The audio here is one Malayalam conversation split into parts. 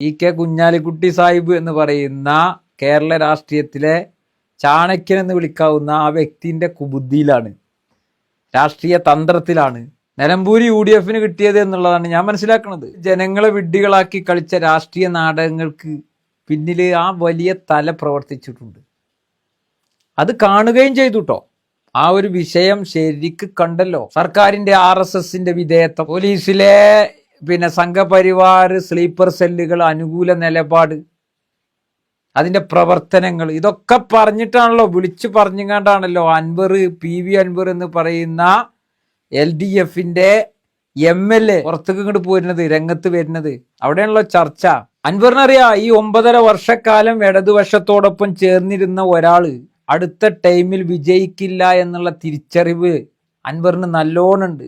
ഇ കെ കുഞ്ഞാലിക്കുട്ടി സാഹിബ് എന്ന് പറയുന്ന കേരള രാഷ്ട്രീയത്തിലെ ചാണക്യൻ എന്ന് വിളിക്കാവുന്ന ആ വ്യക്തിന്റെ കുബുദ്ധിയിലാണ്. രാഷ്ട്രീയ തന്ത്രത്തിലാണ്. നിലമ്പൂരി യു ഡി എഫിന് കിട്ടിയത് എന്നുള്ളതാണ് ഞാൻ മനസ്സിലാക്കുന്നത് ജനങ്ങളെ വിഡ്ഢികളാക്കി കളിച്ച രാഷ്ട്രീയ നാടകങ്ങൾക്ക് പിന്നിൽ ആ വലിയ തല പ്രവർത്തിച്ചിട്ടുണ്ട്. അത് കാണുകയും ചെയ്തു കേട്ടോ ആ ഒരു വിഷയം ശരിക്ക് കണ്ടല്ലോ. സർക്കാരിന്റെ ആർ എസ് എസിന്റെ വിധേയത്വം. പോലീസിലെ പിന്നെ സംഘപരിവാർ സ്ലീപ്പർ സെല്ലുകൾ അനുകൂല നിലപാട് അതിന്റെ പ്രവർത്തനങ്ങൾ ഇതൊക്കെ പറഞ്ഞിട്ടാണല്ലോ വിളിച്ചു പറഞ്ഞുകൊണ്ടാണല്ലോ അൻവർ പി വി അൻവർ എന്ന് പറയുന്ന എൽ ഡി എഫിന്റെ എം എൽ എ പുറത്തേക്ക് ഇങ്ങോട്ട് പോരുന്നത് രംഗത്ത് വരുന്നത്. അവിടെയാണല്ലോ ചർച്ച. അൻവറിനറിയാം ഈ ഒമ്പതര വർഷക്കാലം ഇടതുവശത്തോടൊപ്പം ചേർന്നിരുന്ന ഒരാൾ അടുത്ത ടൈമിൽ വിജയിക്കില്ല എന്നുള്ള തിരിച്ചറിവ് അൻവറിന് നല്ലോണുണ്ട്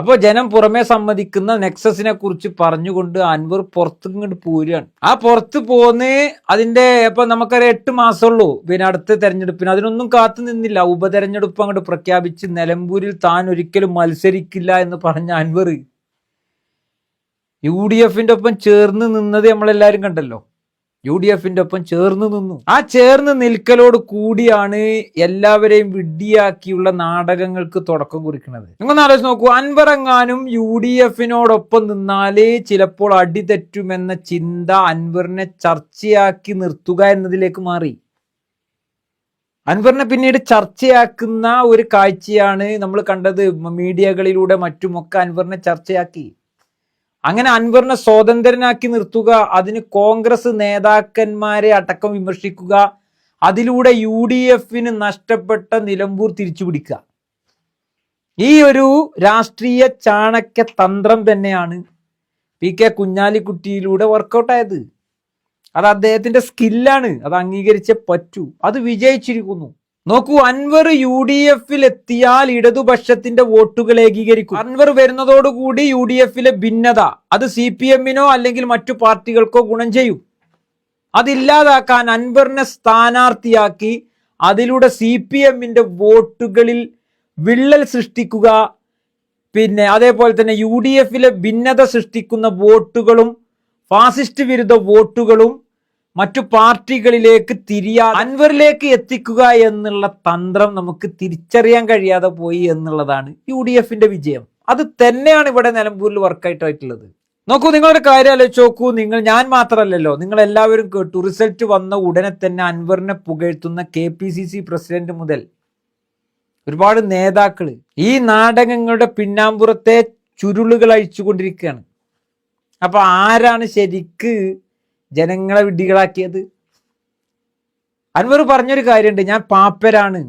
അപ്പോൾ ജനം പുറമേ സമ്മതിക്കുന്ന നെക്സസിനെ കുറിച്ച് പറഞ്ഞുകൊണ്ട് അൻവർ പുറത്തിങ്ങോട്ട് പോരുകയാണ്. ആ പുറത്ത് പോന്ന് അതിന്റെ ഇപ്പൊ നമുക്കറിയാം എട്ട് മാസമുള്ളൂ പിന്നെ അടുത്ത തെരഞ്ഞെടുപ്പിന്. അതിനൊന്നും കാത്തു നിന്നില്ല. ഉപതെരഞ്ഞെടുപ്പ് അങ്ങോട്ട് പ്രഖ്യാപിച്ച് നിലമ്പൂരിൽ താൻ ഒരിക്കലും മത്സരിക്കില്ല എന്ന് പറഞ്ഞ അൻവർ. യു ഡി എഫിന്റെ ഒപ്പം ചേർന്ന് നിന്നത് നമ്മളെല്ലാരും കണ്ടല്ലോ. യു ഡി എഫിന്റെ ഒപ്പം ചേർന്ന് നിന്നു. ആ ചേർന്ന് നിൽക്കലോട് കൂടിയാണ് എല്ലാവരെയും വിഡ്ഢിയാക്കിയുള്ള നാടകങ്ങൾക്ക് തുടക്കം കുറിക്കുന്നത്. നിങ്ങൾ ആലോചിച്ച് നോക്കൂ അൻവറങ്ങാനും യു ഡി എഫിനോടൊപ്പം നിന്നാലേ ചിലപ്പോൾ അടിതെറ്റുമെന്ന ചിന്ത അൻവറിനെ ചർച്ചയാക്കി നിർത്തുക എന്നതിലേക്ക് മാറി. അൻവറിനെ പിന്നീട് ചർച്ചയാക്കുന്ന ഒരു കാഴ്ചയാണ് നമ്മൾ കണ്ടത്. മീഡിയകളിലൂടെ മറ്റുമൊക്കെ അൻവറിനെ ചർച്ചയാക്കി. അങ്ങനെ അൻവറിനെ സ്വതന്ത്രനാക്കി നിർത്തുക അതിന് കോൺഗ്രസ് നേതാക്കന്മാരെ അടക്കം വിമർശിക്കുക അതിലൂടെ യു ഡി എഫിന് നഷ്ടപ്പെട്ട നിലമ്പൂർ തിരിച്ചു പിടിക്കുക ഈ ഒരു രാഷ്ട്രീയ ചാണക്യ തന്ത്രം തന്നെയാണ് പി കെ കുഞ്ഞാലിക്കുട്ടിയിലൂടെ വർക്കൗട്ടായത്. അത് അദ്ദേഹത്തിന്റെ സ്കില്ലാണ് അത് അംഗീകരിച്ചേ പറ്റൂ അത് വിജയിച്ചിരിക്കുന്നു. നോക്കൂ അൻവർ യു ഡി എഫിൽ എത്തിയാൽ ഇടതുപക്ഷത്തിന്റെ വോട്ടുകൾ ഏകീകരിക്കും. അൻവർ വരുന്നതോടുകൂടി യു ഡി എഫിലെ ഭിന്നത അത് സി പി എമ്മിനോ അല്ലെങ്കിൽ മറ്റു പാർട്ടികൾക്കോ ഗുണം ചെയ്യും. അതില്ലാതാക്കാൻ അൻവറിനെ സ്ഥാനാർത്ഥിയാക്കി അതിലൂടെ സി പി എമ്മിന്റെ വോട്ടുകളിൽ വിള്ളൽ സൃഷ്ടിക്കുക പിന്നെ അതേപോലെ തന്നെ യു ഡി എഫിലെ ഭിന്നത സൃഷ്ടിക്കുന്ന വോട്ടുകളും ഫാസിസ്റ്റ് വിരുദ്ധ വോട്ടുകളും മറ്റു പാർട്ടികളിലേക്ക് തിരിയാ അൻവറിലേക്ക് എത്തിക്കുക എന്നുള്ള തന്ത്രം നമുക്ക് തിരിച്ചറിയാൻ കഴിയാതെ പോയി എന്നുള്ളതാണ് യു ഡി എഫിന്റെ വിജയം. അത് തന്നെയാണ് ഇവിടെ നിലമ്പൂരിൽ വർക്കായിട്ടായിട്ടുള്ളത്. നോക്കൂ നിങ്ങളൊരു കാര്യം ആലോചിച്ച് നോക്കൂ. നിങ്ങൾ ഞാൻ മാത്രമല്ലല്ലോ. നിങ്ങൾ എല്ലാവരും കേട്ടു. റിസൾട്ട് വന്ന ഉടനെ തന്നെ അൻവറിനെ പുകഴ്ത്തുന്ന K P C C president മുതൽ ഒരുപാട് നേതാക്കൾ ഈ നാടകങ്ങളുടെ പിന്നാമ്പുറത്തെ ചുരുളുകൾ അഴിച്ചുകൊണ്ടിരിക്കുകയാണ്. അപ്പൊ ആരാണ് ശരിക്ക് ജനങ്ങളെ വിഡ്ഢികളാക്കിയത്. അൻവർ പറഞ്ഞൊരു കാര്യമുണ്ട് ഞാൻ പാപ്പരാണ്.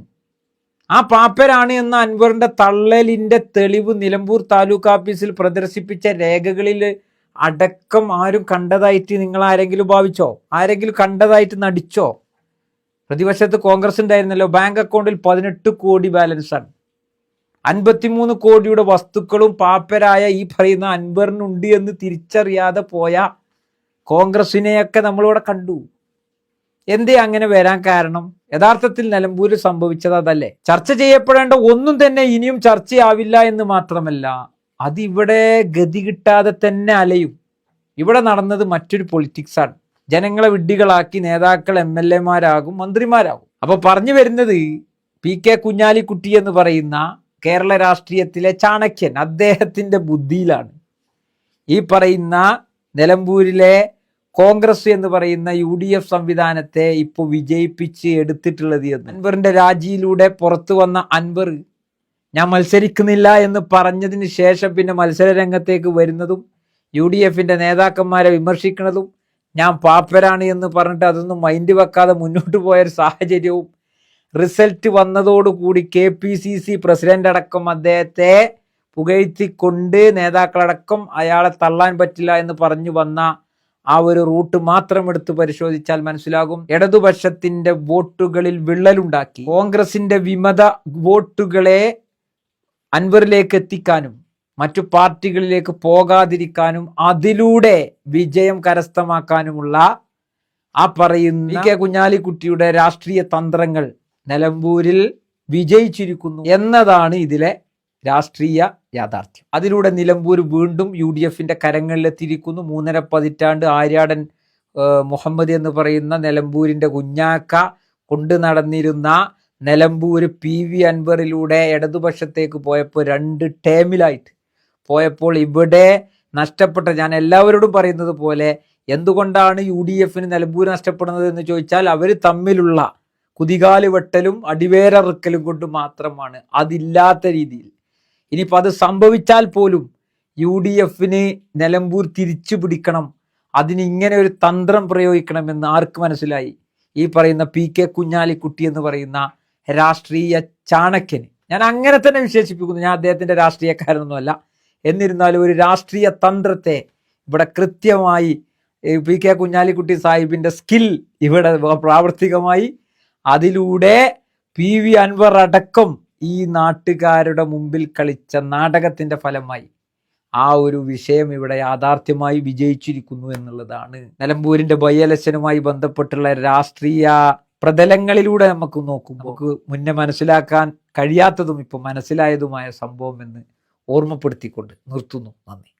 ആ പാപ്പരാണ് എന്ന അൻവറിന്റെ തള്ളലിന്റെ തെളിവ് നിലമ്പൂർ താലൂക്ക് ഓഫീസിൽ പ്രദർശിപ്പിച്ച രേഖകളിൽ അടക്കം ആരും കണ്ടതായിട്ട് നിങ്ങൾ ആരെങ്കിലും ഭാവിച്ചോ? ആരെങ്കിലും കണ്ടതായിട്ട് നടിച്ചോ? പ്രതിപക്ഷത്ത് കോൺഗ്രസ് ഉണ്ടായിരുന്നല്ലോ ബാങ്ക് അക്കൗണ്ടിൽ പതിനെട്ട് കോടി ബാലൻസ് ആണ് അൻപത്തിമൂന്ന് കോടിയുടെ വസ്തുക്കളും പാപ്പരായ ഈ പറയുന്ന അൻവറിനുണ്ട് എന്ന് തിരിച്ചറിയാതെ പോയ കോൺഗ്രസിനെയൊക്കെ നമ്മളിവിടെ കണ്ടു. എന്തേ അങ്ങനെ വരാൻ കാരണം? യഥാർത്ഥത്തിൽ നിലമ്പൂരിൽ സംഭവിച്ചത് അതല്ലേ? ചർച്ച ചെയ്യപ്പെടേണ്ട ഒന്നും തന്നെ ഇനിയും ചർച്ചയാവില്ല എന്ന് മാത്രമല്ല അതിവിടെ ഗതി കിട്ടാതെ തന്നെ അലയും. ഇവിടെ നടന്നത് മറ്റൊരു പൊളിറ്റിക്സാണ് ജനങ്ങളെ വിഡ്ഢികളാക്കി നേതാക്കൾ എം എൽ എമാരാകും മന്ത്രിമാരാകും. അപ്പൊ പറഞ്ഞു വരുന്നത് പി കെ കുഞ്ഞാലിക്കുട്ടി എന്ന് പറയുന്ന കേരള രാഷ്ട്രീയത്തിലെ ചാണക്യൻ അദ്ദേഹത്തിന്റെ ബുദ്ധിയിലാണ്. ഈ പറയുന്ന നിലമ്പൂരിലെ കോൺഗ്രസ് എന്ന് പറയുന്ന യു ഡി എഫ് സംവിധാനത്തെ ഇപ്പോൾ വിജയിപ്പിച്ച് എടുത്തിട്ടുള്ളത് എന്ന്. അൻവറിന്റെ രാജിയിലൂടെ പുറത്തു വന്ന അൻവർ ഞാൻ മത്സരിക്കുന്നില്ല എന്ന് പറഞ്ഞതിന് ശേഷം പിന്നെ മത്സര രംഗത്തേക്ക് വരുന്നതും യു ഡി എഫിന്റെ നേതാക്കന്മാരെ വിമർശിക്കുന്നതും ഞാൻ പാപ്പരാണ് എന്ന് പറഞ്ഞിട്ട് അതൊന്നും മൈൻഡ് വെക്കാതെ മുന്നോട്ട് പോയൊരു സാഹചര്യവും റിസൾട്ട് വന്നതോടുകൂടി K P C C president അടക്കം അദ്ദേഹത്തെ പുകഴ്ത്തിക്കൊണ്ട് നേതാക്കളടക്കം അയാളെ തള്ളാൻ പറ്റില്ല എന്ന് പറഞ്ഞു വന്ന ആ ഒരു റൂട്ട് മാത്രം എടുത്ത് പരിശോധിച്ചാൽ മനസ്സിലാകും. ഇടതുപക്ഷത്തിന്റെ വോട്ടുകളിൽ വിള്ളലുണ്ടാക്കി. കോൺഗ്രസിന്റെ വിമത വോട്ടുകളെ അൻവറിലേക്ക് എത്തിക്കാനും മറ്റു പാർട്ടികളിലേക്ക് പോകാതിരിക്കാനും അതിലൂടെ വിജയം കരസ്ഥമാക്കാനുമുള്ള ആ പറയുന്ന കെ കുഞ്ഞാലിക്കുട്ടിയുടെ രാഷ്ട്രീയ തന്ത്രങ്ങൾ നിലമ്പൂരിൽ വിജയിച്ചിരിക്കുന്നു എന്നതാണ് ഇതിലെ രാഷ്ട്രീയ യാഥാർത്ഥ്യം. അതിലൂടെ നിലമ്പൂർ വീണ്ടും യു ഡി എഫിന്റെ കരങ്ങളിലെത്തിയിരിക്കുന്നു. മൂന്നര പതിറ്റാണ്ട് ആര്യാടൻ മുഹമ്മദ് എന്ന് പറയുന്ന നിലമ്പൂരിന്റെ കുഞ്ഞാക്ക കൊണ്ടു നടന്നിരുന്ന നിലമ്പൂർ പി വി അൻവറിലൂടെ ഇടതുപക്ഷത്തേക്ക് പോയപ്പോൾ രണ്ട് ടേമിലായിട്ട്. പോയപ്പോൾ ഇവിടെ നഷ്ടപ്പെട്ട ഞാൻ എല്ലാവരോടും പറയുന്നത് പോലെ എന്തുകൊണ്ടാണ് യു ഡി എഫിന് നിലമ്പൂർ നഷ്ടപ്പെടുന്നത് എന്ന് ചോദിച്ചാൽ അവർ തമ്മിലുള്ള കുതികാൽ വെട്ടലും അടിവേരറുക്കലും കൊണ്ട് മാത്രമാണ്. അതില്ലാത്ത രീതിയിൽ. ഇനിയിപ്പോൾ അത് സംഭവിച്ചാൽ പോലും യു ഡി എഫിന് നിലമ്പൂർ തിരിച്ചു പിടിക്കണം. അതിന് ഇങ്ങനെ ഒരു തന്ത്രം പ്രയോഗിക്കണമെന്ന് ആർക്ക് മനസ്സിലായി? ഈ പറയുന്ന പി കെ കുഞ്ഞാലിക്കുട്ടി എന്ന് പറയുന്ന രാഷ്ട്രീയ ചാണക്യന്. ഞാൻ അങ്ങനെ തന്നെ വിശേഷിപ്പിക്കുന്നു. ഞാൻ അദ്ദേഹത്തിന്റെ രാഷ്ട്രീയക്കാരനൊന്നുമല്ല. എന്നിരുന്നാലും ഒരു രാഷ്ട്രീയ തന്ത്രത്തെ ഇവിടെ കൃത്യമായി പി കെ കുഞ്ഞാലിക്കുട്ടി സാഹിബിന്റെ സ്കിൽ ഇവിടെ പ്രാവർത്തികമായി അതിലൂടെ പി വി അൻവർ അടക്കം ഈ നാട്ടുകാരുടെ മുമ്പിൽ കളിച്ച നാടകത്തിന്റെ ഫലമായി ആ ഒരു വിഷയം ഇവിടെ യാഥാർത്ഥ്യമായി വിജയിച്ചിരിക്കുന്നു എന്നുള്ളതാണ്. നിലമ്പൂരിന്റെ ബൈ ഇലക്ഷനുമായി ബന്ധപ്പെട്ടുള്ള രാഷ്ട്രീയ പ്രതലങ്ങളിലൂടെ നമുക്ക് നോക്കുമ്പോൾ നമുക്ക് മുന്നേ മനസ്സിലാക്കാൻ കഴിയാത്തതും ഇപ്പൊ മനസ്സിലായതുമായ സംഭവം എന്ന് ഓർമ്മപ്പെടുത്തിക്കൊണ്ട് നിർത്തുന്നു. നന്ദി.